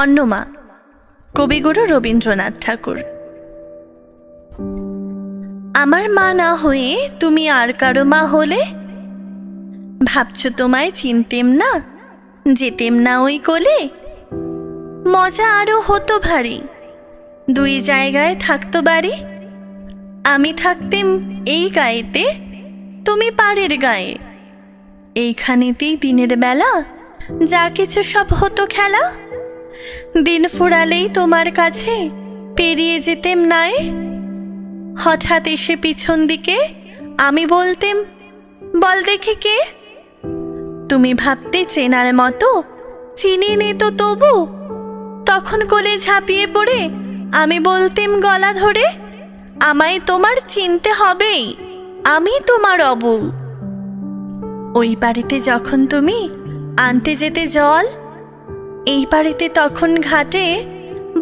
অন্নমা, কবিগুরু রবীন্দ্রনাথ ঠাকুর। আমার মা না হয়ে তুমি আর কারও মা হলে? ভাবছ তোমায় চিনতেম না, যেতেম না ওই কোলে? মজা আরও হতো ভারী, দুই জায়গায় থাকতো বাড়ি। আমি থাকতেম এই গায়েতে, তুমি পাড়ের গায়ে। এইখানেতেই দিনের বেলা, যা কিছু সব হতো খেলা। দিন ফুরালেই তোমার কাছে, পেরিয়ে যেতেম নাই। হঠাৎ এসে পিছন দিকে আমি বলতেম, বল দেখি কে? তুমি ভাবতে চেনার মতো, চিনি নে তো তবু। তখন কোলে ঝাঁপিয়ে পড়ে আমি বলতেম গলা ধরে, আমায় তোমার চিনতে হবেই, আমি তোমার অবু ওই বাড়িতে যখন তুমি আনতে যেতে জল এই বাড়িতে তখন ঘাটে?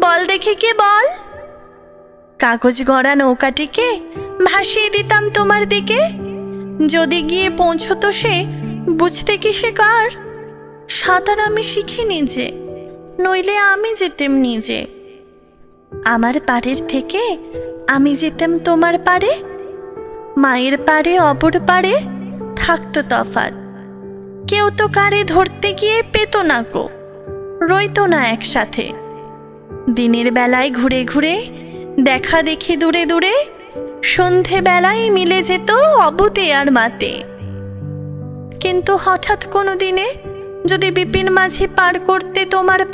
বল দেখি কে বল। কাগজ গড়া নৌকাটিকে ভাসিয়ে দিতাম তোমার দিকে। যদি গিয়ে পৌঁছতো সে, বুঝতে কি সে কার? সাঁতার আমি শিখিনি যে নইলে আমি যেতেম নিজে। আমার পাড়ের থেকে আমি যেতাম তোমার পারে মায়ের পারে অপর পারে থাকতো তফাৎ। কেউ তো কারে ধরতে গিয়ে পেত না কো রইতো না একসাথে। দিনের বেলায় ঘুরে ঘুরে, দেখা দেখি দূরে দূরে সন্ধেবেলায় মিলে যেত অবুতে আর মাতে। কিন্তু হঠাৎ কোনো দিনে যদি বিপিন মাঝি পার করতে তোমার